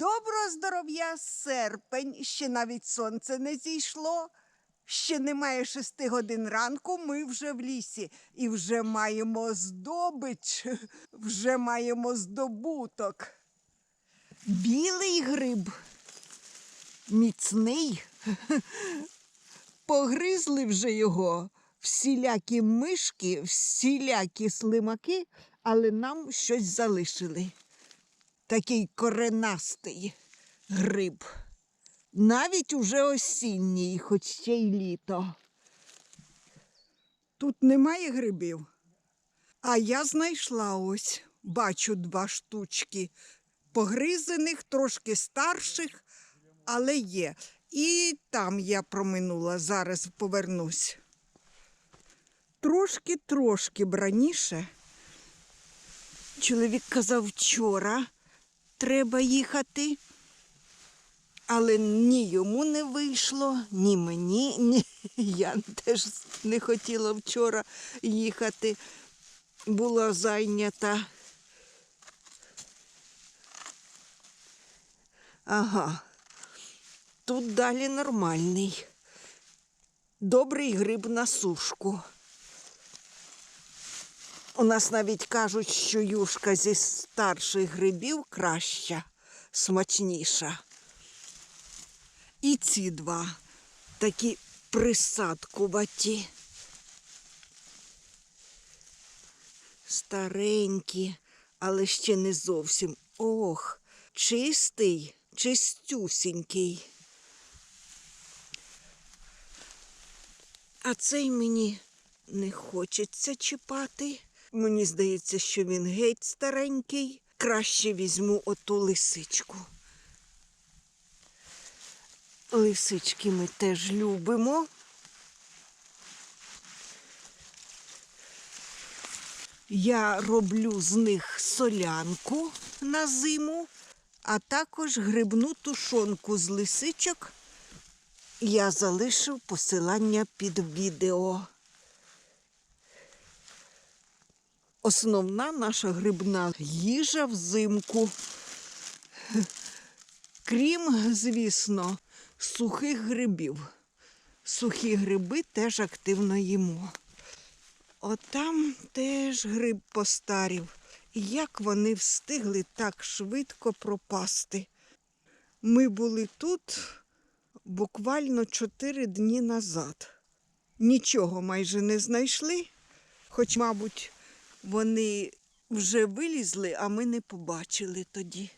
Доброго здоров'я, серпень, ще навіть сонце не зійшло. Ще немає шести годин ранку, ми вже в лісі і вже маємо здобич, вже маємо здобуток. Білий гриб, міцний. Погризли вже його всілякі мишки, всілякі слимаки, але нам щось залишили. Такий коренастий гриб. Навіть уже осінній, хоч ще й літо. Тут немає грибів. А я знайшла ось, бачу два штучки. Погризаних, трошки старших, але є. І там я проминула, зараз повернусь. Трошки-трошки браніше. Чоловік казав вчора треба їхати. Але ні йому не вийшло, ні мені, ні я теж не хотіла вчора їхати. Була зайнята. Ага, тут далі нормальний. Добрий гриб на сушку. У нас навіть кажуть, що юшка зі старших грибів краща, смачніша. І ці два такі присадкуваті. Старенькі, але ще не зовсім. Ох, чистий, чистюсінький. А цей мені не хочеться чіпати. Мені здається, що він геть старенький. Краще візьму оту лисичку. Лисички ми теж любимо. Я роблю з них солянку на зиму, а також грибну тушонку з лисичок. Я залишив посилання під відео. Основна наша грибна їжа взимку. Крім, звісно, сухих грибів. Сухі гриби теж активно їмо. Отам теж гриб постарів. Як вони встигли так швидко пропасти. Ми були тут буквально чотири дні назад. Нічого майже не знайшли, хоч, мабуть, вони вже вилізли, а ми не побачили тоді.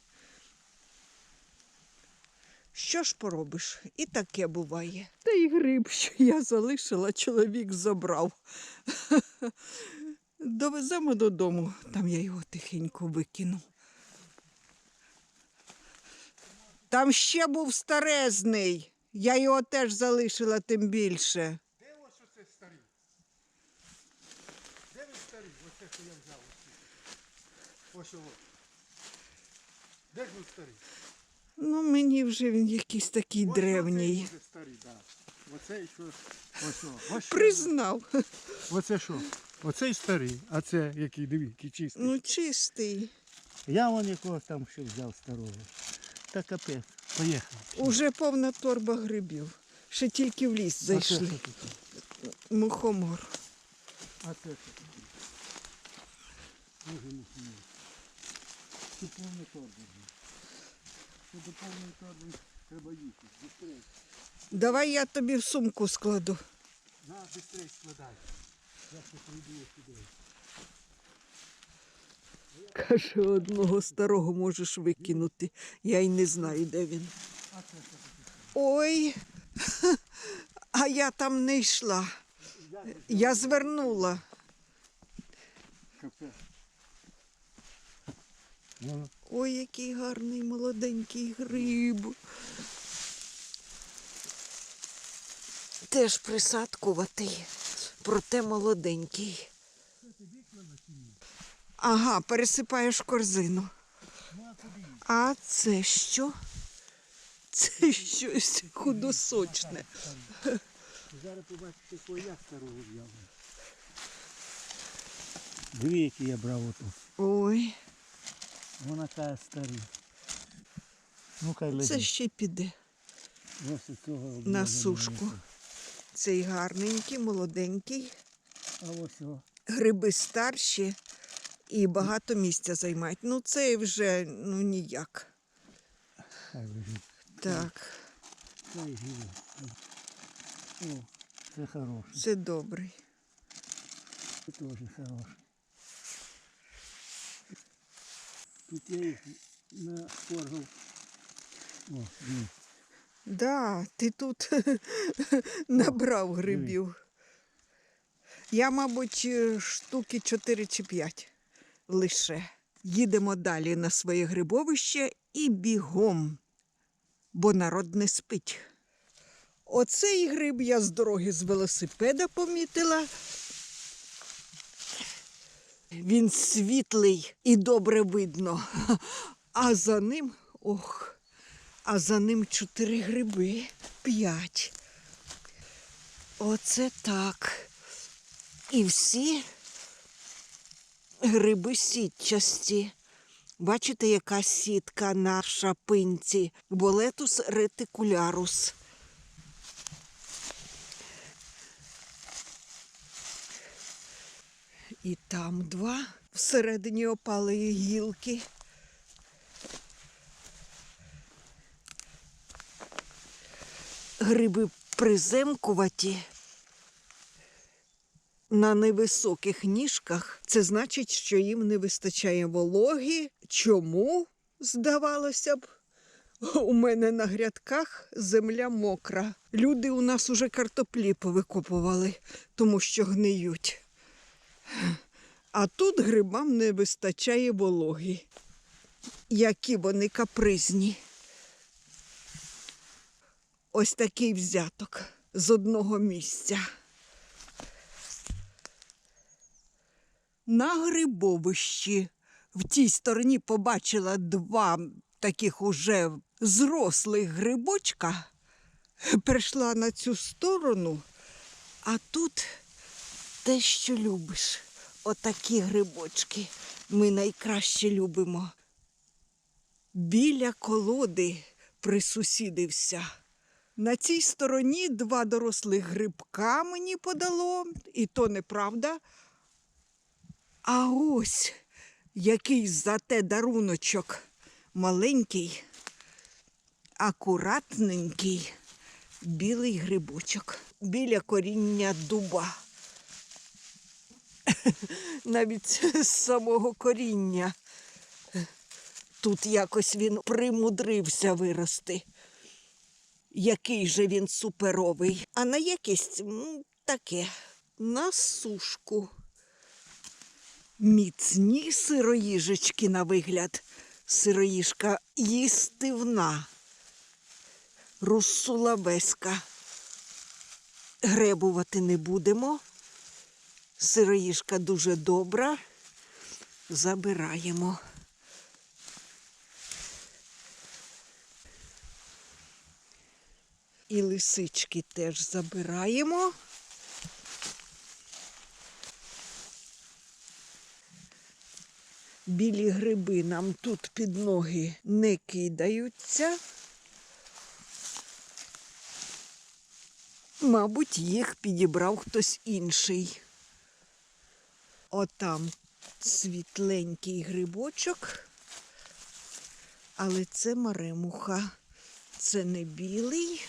Що ж поробиш? І таке буває. Та й гриб, що я залишила, чоловік забрав. Довеземо додому, там я його тихенько викину. Там ще був старезний. Я його теж залишила тим більше. Де ось оце старі? Де ви старі? Оце, що я взяв. Ось. Його. Де ж ви старі? Ну, мені вже він якийсь такий Ось древній. Оце вже старі, так. Оце що. Ось, о, ось що. Признав. Оце що? Оцей старий, а це який, диви, який чистий. Ну, чистий. Я вон якогось там ще взяв старого. Та капець. Поїхав. Уже повна торба грибів. Ще тільки в ліс А це зайшли. що таке? Мухомор. А це що таке? Дуже мухомор. Це повний торби. Це до треба їхати. Быстрей. Давай я тобі в сумку складу. На, быстрей складай. Я ще прийду сюди. Каже, одного старого можеш викинути. Я й не знаю, де він. Ой, а я там не йшла. Я звернула. Капець. Ой, який гарний молоденький гриб. Теж присадкуватий, проте молоденький. Ага, пересипаєш корзину. А це що? Це щось худосочне. зараз побачиш, якого я старого взяв. Диви, який я брав ото. Ой, Вона каже старий. Ну, хай Це ще піде Ось цього на сушку. Цей гарненький, молоденький. А ось його. Гриби старші і багато місця займають. Ну, це вже ну ніяк. Хай лежить. Так, Хай живе. О, це хороше. це добрий. Це теж хороше. Тут я їх напоргав. О. Да, ти тут набрав грибів. Я, мабуть, е, штуки 4 чи 5 лише. Їдемо далі на своє грибовище і бігом, бо народ не спить. Оцей гриб я з дороги з велосипеда помітила. Він світлий і добре видно. А за ним, ох, а за ним чотири гриби, п'ять. Оце так. І всі гриби сітчасті. Бачите, яка сітка на шапинці? Болетус ретикулярус. І там два всередині опалої гілки. Гриби приземкуваті на невисоких ніжках. Це значить, що їм не вистачає вологи. Чому, здавалося б, у мене на грядках земля мокра. Люди у нас уже картоплі повикопували, тому що гниють. А тут грибам не вистачає вологи. Які вони капризні. Ось такий взяток з одного місця. На грибовищі в тій стороні побачила два таких уже зрослих грибочка. Прийшла на цю сторону, а тут те, що любиш. Отакі грибочки ми найкраще любимо. Біля колоди присусідився. На цій стороні два дорослих грибка мені подало, і то неправда. А ось який зате даруночок маленький, акуратненький білий грибочок біля коріння дуба. Навіть з самого коріння. Тут якось він примудрився вирости. Який же він суперовий. А на якість таке, на сушку. Міцні сироїжечки на вигляд. Сироїжка їстивна. Руссулабеська. Гребувати не будемо. Сироїжка дуже добра. Забираємо. І лисички теж забираємо. Білі гриби нам тут під ноги не кидаються. Мабуть, їх підібрав хтось інший. Отам світленький грибочок, але це маремуха. Це не білий.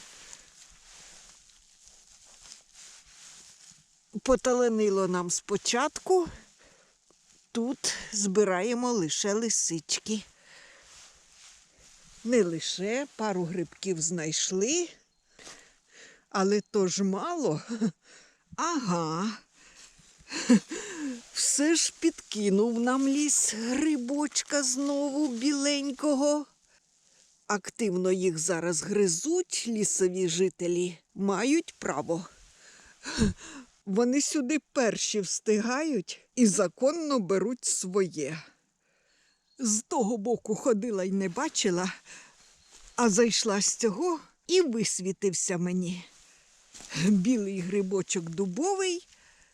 Поталенило нам спочатку. Тут збираємо лише лисички. Не лише пару грибків знайшли, але то ж мало. Ага. Все ж підкинув нам ліс грибочка знову біленького. Активно їх зараз гризуть лісові жителі, мають право. Вони сюди перші встигають і законно беруть своє. З того боку ходила й не бачила, а зайшла з цього і висвітився мені. Білий грибочок дубовий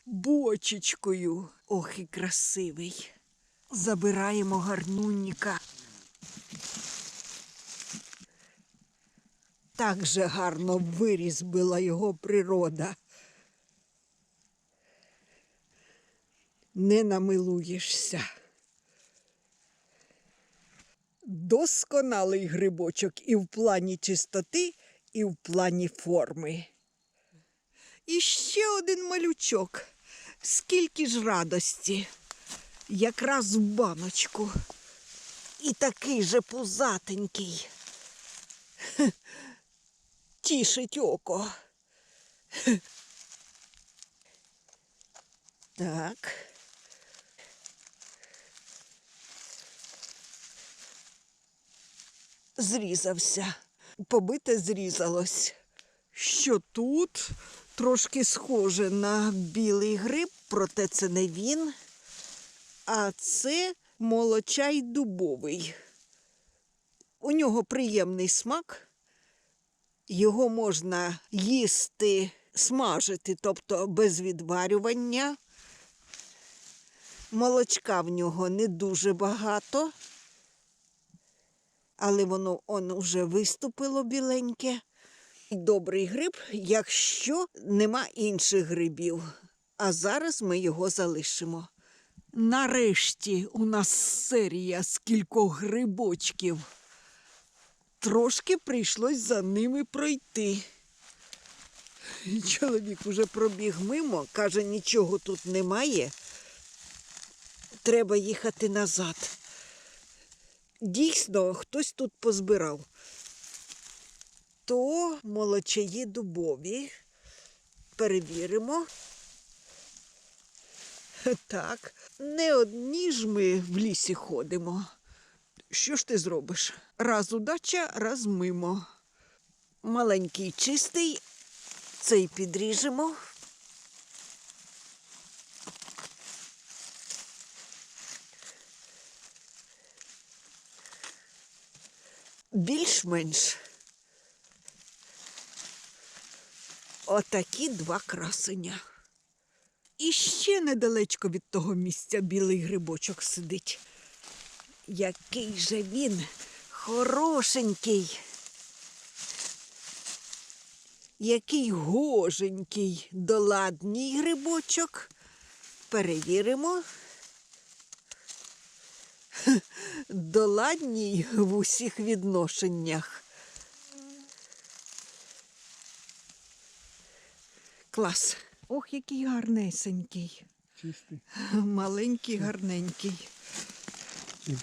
бочечкою. Ох і красивий. Забираємо гарнунніка. Так же гарно вирізбила його природа. Не намилуєшся. Досконалий грибочок і в плані чистоти, і в плані форми. І ще один малючок. Скільки ж радості. Якраз в баночку. І такий же пузатенький. Хе. Тішить око. Так. Зрізався. Побите зрізалось. Що тут трошки схоже на білий гриб, проте це не він. А це молочай дубовий. У нього приємний смак. Його можна їсти, смажити, тобто без відварювання. Молочка в нього не дуже багато, але воно он уже виступило біленьке. Добрий гриб, якщо нема інших грибів. А зараз ми його залишимо. Нарешті у нас серія з кількох грибочків. Трошки прийшлось за ними пройти. Чоловік уже пробіг мимо, каже, нічого тут немає. Треба їхати назад. Дійсно, хтось тут позбирав. То молочаї дубові. Перевіримо. Так, не одні ж ми в лісі ходимо. Що ж ти зробиш? Раз удача, раз мимо. Маленький чистий, цей підріжемо. Більш-менш. Отакі два красення. І ще недалечко від того місця білий грибочок сидить. Який же він хорошенький. Який гоженький доладній грибочок. Перевіримо. Доладній в усіх відношеннях. Клас. Ох, який гарнесенький. Чистий. Маленький, гарненький. І.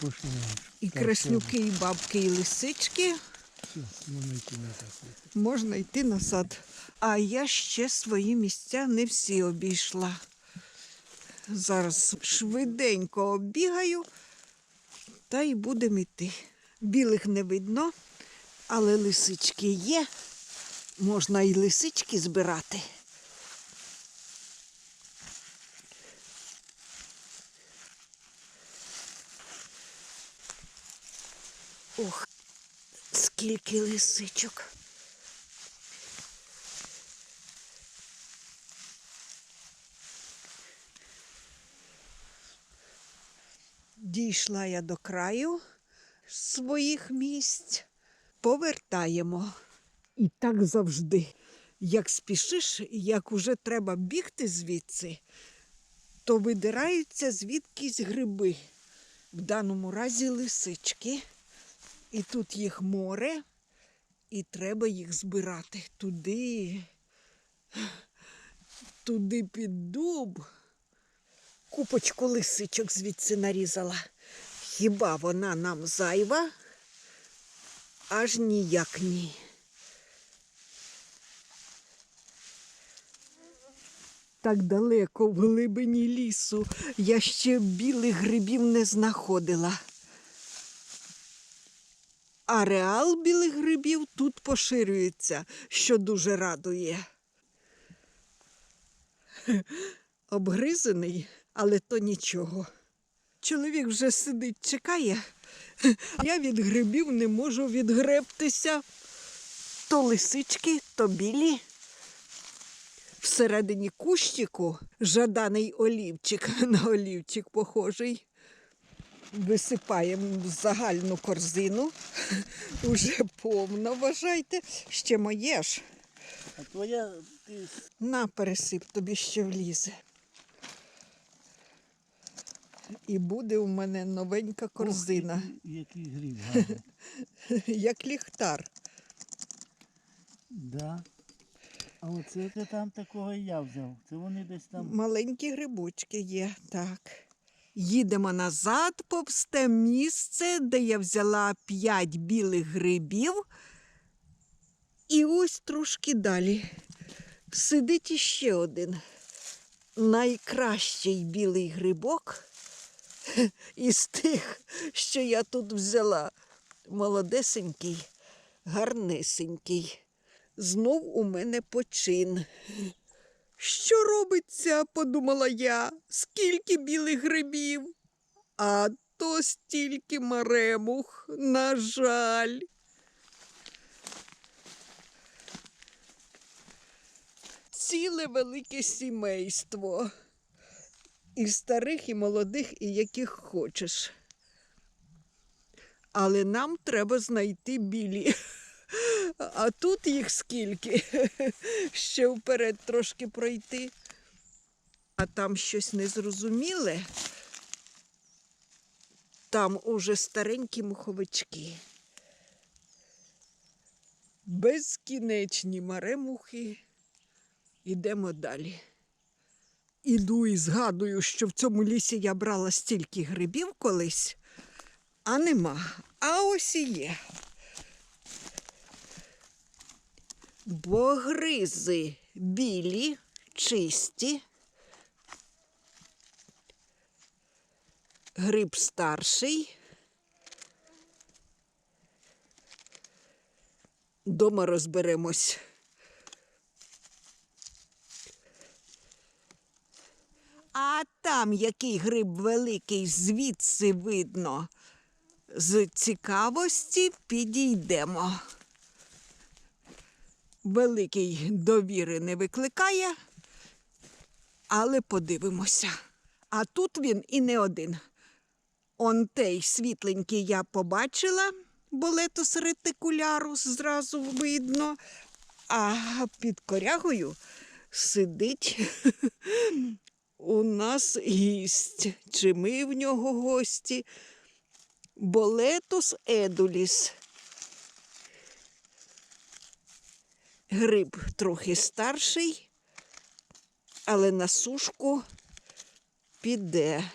І краснюки, і бабки, і лисички. Все, можна йти назад. Можна йти на сад. А я ще свої місця не всі обійшла. Зараз швиденько оббігаю та й будемо йти. Білих не видно, але лисички є. Можна і лисички збирати. Ох, скільки лисичок. Дійшла я до краю своїх місць. Повертаємо. І так завжди. Як спішиш, як уже треба бігти звідси, то видираються звідкись гриби. В даному разі лисички. І тут їх море, і треба їх збирати туди, туди під дуб. Купочку лисичок звідси нарізала. Хіба вона нам зайва? Аж ніяк ні. Так далеко в глибині лісу я ще білих грибів не знаходила. Ареал білих грибів тут поширюється, що дуже радує. Хе, Обгризаний, але то нічого. Чоловік вже сидить, чекає. Я від грибів не можу відгребтися. То лисички, то білі. Всередині кущику жаданий олівчик на олівчик похожий. Висипаємо в загальну корзину. Уже повно, вважайте. Ще моє ж. А твоя ти На, пересип, тобі ще влізе. І буде у мене новенька корзина, Ох, який, який гриб гарний. як ліхтар. Да. А оце ти там такого і я взяв. Це вони десь там. Маленькі грибочки є, так. Їдемо назад, повсте місце, де я взяла п'ять білих грибів. І ось трошки далі. Сидить іще один. Найкращий білий грибок із тих, що я тут взяла. Молодесенький, гарнесенький. Знов у мене почин. Що робиться, подумала я, скільки білих грибів, а то стільки маремух, на жаль. Ціле велике сімейство. І старих, і молодих, і яких хочеш. Але нам треба знайти білі. А тут їх скільки? Ще вперед трошки пройти. А там щось незрозуміле. Там уже старенькі муховички. Безкінечні маремухи. Ідемо далі. Іду і згадую, що в цьому лісі я брала стільки грибів колись, а нема. А ось і є. Бо гризи білі, чисті. Гриб старший. Дома розберемось. А там який гриб великий, звідси видно. З цікавості підійдемо великий довіри не викликає, але подивимося. А тут він і не один. Он той світленький я побачила, болетус ретикулярус зразу видно, а під корягою сидить у нас гість. Чи ми в нього гості? Болетус едуліс. Гриб трохи старший, але на сушку піде.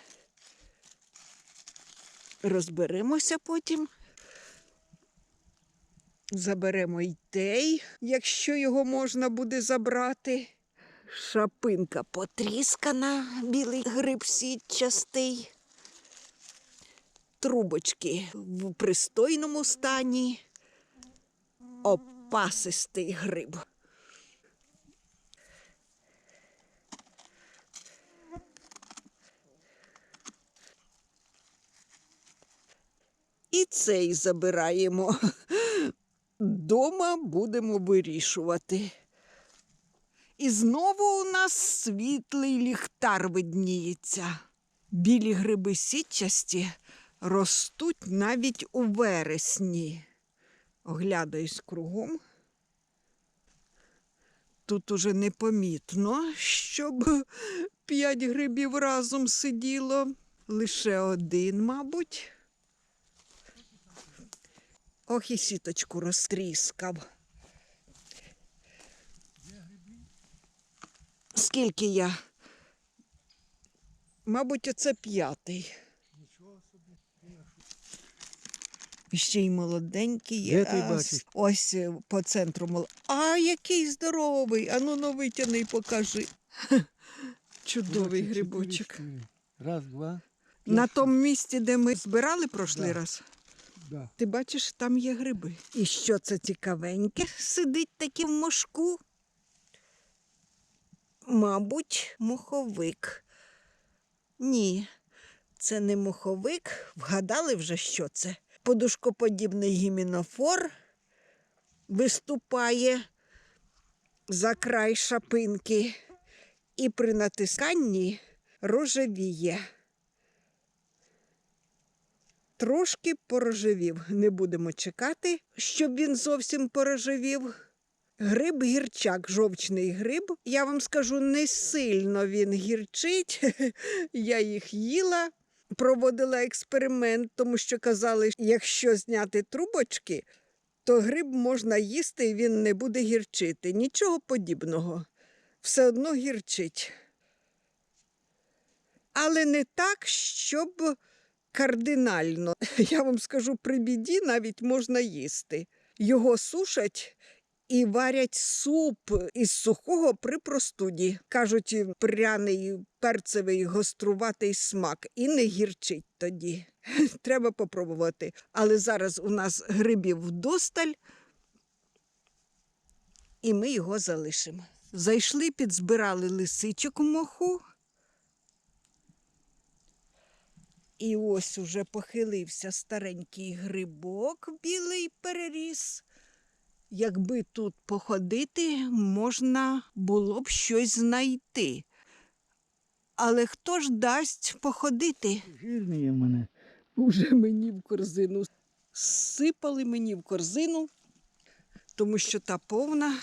Розберемося потім. Заберемо й тей, якщо його можна буде забрати. Шапинка потріскана, білий гриб сітчастий. Трубочки в пристойному стані. Опасистий гриб. І цей забираємо. Дома будемо вирішувати. І знову у нас світлий ліхтар видніється. Білі гриби сітчасті ростуть навіть у вересні. Оглядаюсь кругом. Тут уже непомітно, щоб п'ять грибів разом сиділо. Лише один, мабуть. Ох, і сіточку розтріскав. Скільки я? Мабуть, оце п'ятий. Ще й молоденький. Де ти бачиш? Ось е, по центру мол... А який здоровий! Ану ну витягни, покажи. Чудовий грибочок. Раз, два. На тому місці, де ми збирали прошлий раз. Да. ти бачиш, там є гриби. І що це цікавеньке сидить таке в мошку? Мабуть, моховик. Ні, це не моховик. Вгадали вже, що це? Подушкоподібний гімінофор виступає за край шапинки і при натисканні рожевіє. трошки порожевів. Не будемо чекати, щоб він зовсім порожевів. Гриб гірчак, жовчний гриб. Я вам скажу, не сильно він гірчить. Я їх їла, проводила експеримент, тому що казали, якщо зняти трубочки, то гриб можна їсти і він не буде гірчити. Нічого подібного. Все одно гірчить. Але не так, щоб кардинально. Я вам скажу, при біді навіть можна їсти. Його сушать і варять суп із сухого при простуді. Кажуть, пряний, перцевий, гоструватий смак і не гірчить тоді. Треба попробувати. Але зараз у нас грибів вдосталь, і ми його залишимо. Зайшли, підзбирали лисичок у моху. І ось уже похилився старенький грибок, білий переріс. Якби тут походити, можна було б щось знайти. Але хто ж дасть походити? Жирний є мене. Уже мені в корзину. Сипали мені в корзину, тому що та повна.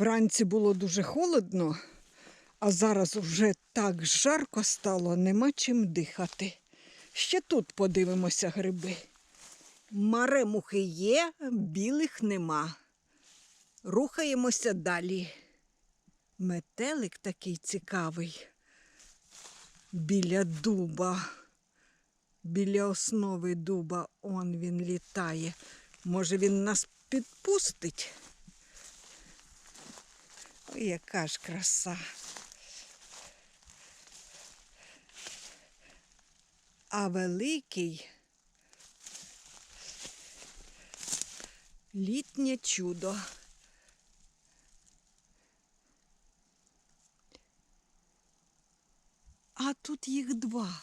Вранці було дуже холодно, а зараз вже так жарко стало, нема чим дихати. Ще тут подивимося гриби. Маремухи є, білих нема. Рухаємося далі. Метелик такий цікавий. Біля дуба, біля основи дуба, он він літає. Може, він нас підпустить? Ой, яка ж краса. А великий літнє чудо. А тут їх два.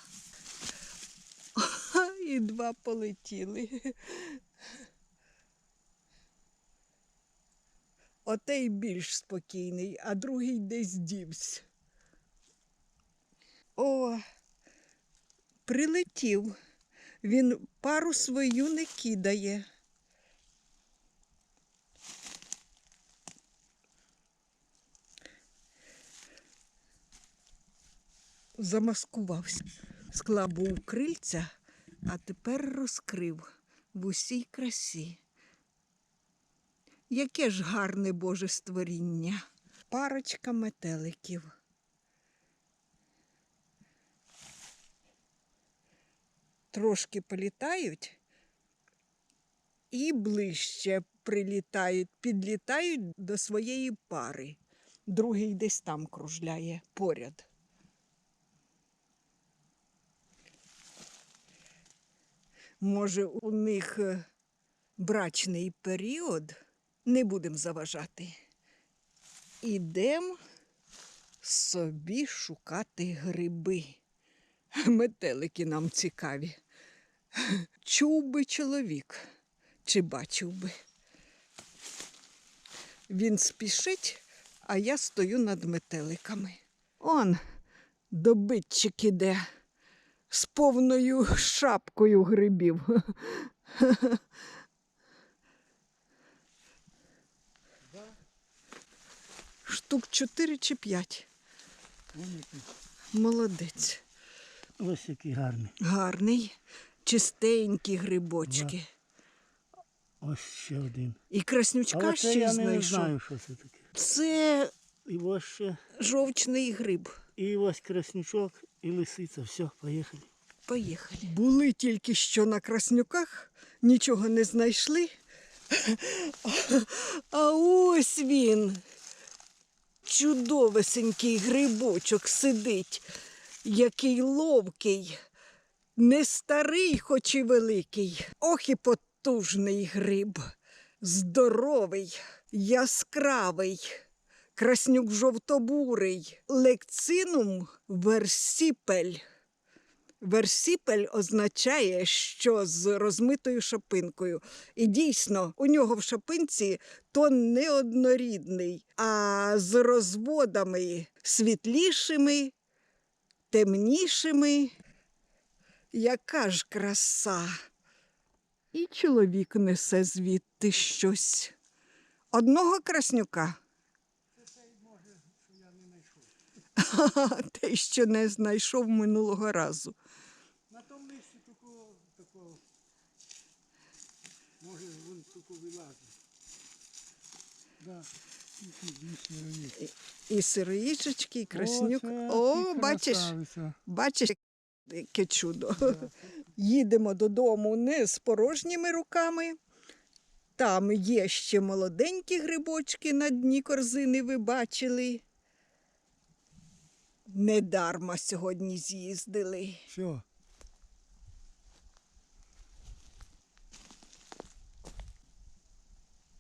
І два полетіли. Отей більш спокійний, а другий десь дівсь. О, прилетів. Він пару свою не кидає. Замаскувався. Склав був крильця, а тепер розкрив в усій красі. Яке ж гарне Боже створіння. Парочка метеликів. Трошки політають і ближче прилітають, підлітають до своєї пари. Другий десь там кружляє поряд. Може, у них е, брачний період, не будемо заважати. Ідемо собі шукати гриби. Метелики нам цікаві. Чув би чоловік, чи бачив би. Він спішить, а я стою над метеликами. Он добитчик іде з повною шапкою грибів. Штук чотири чи п'ять. Вон який. Молодець. Ось який гарний. Гарний, чистенькі грибочки. Ось ще один. І краснючка Але це ще я не знаю, що це таке. Це І ось ще, жовчний гриб. і ось краснючок, і лисиця. Все, поїхали. Поїхали. Були тільки що на краснюках, нічого не знайшли. А ось він. Чудовесенький грибочок сидить, який ловкий, не старий, хоч і великий. Ох і потужний гриб. здоровий, яскравий, краснюк жовтобурий, лекцинум версіпель. Версіпель означає, що з розмитою шапинкою. І дійсно, у нього в шапинці тон не однорідний, а з розводами світлішими, темнішими. Яка ж краса! І чоловік несе звідти щось. Одного краснюка. Те, що не знайшов минулого разу. На тому місці такого, такого, може, він вилазить. Да. І сироїжечки, і краснюк. О, ти бачиш, красавиця. бачиш, яке чудо. Да. Їдемо додому не з порожніми руками. Там є ще молоденькі грибочки на дні корзини, ви бачили. Недарма сьогодні з'їздили. Все,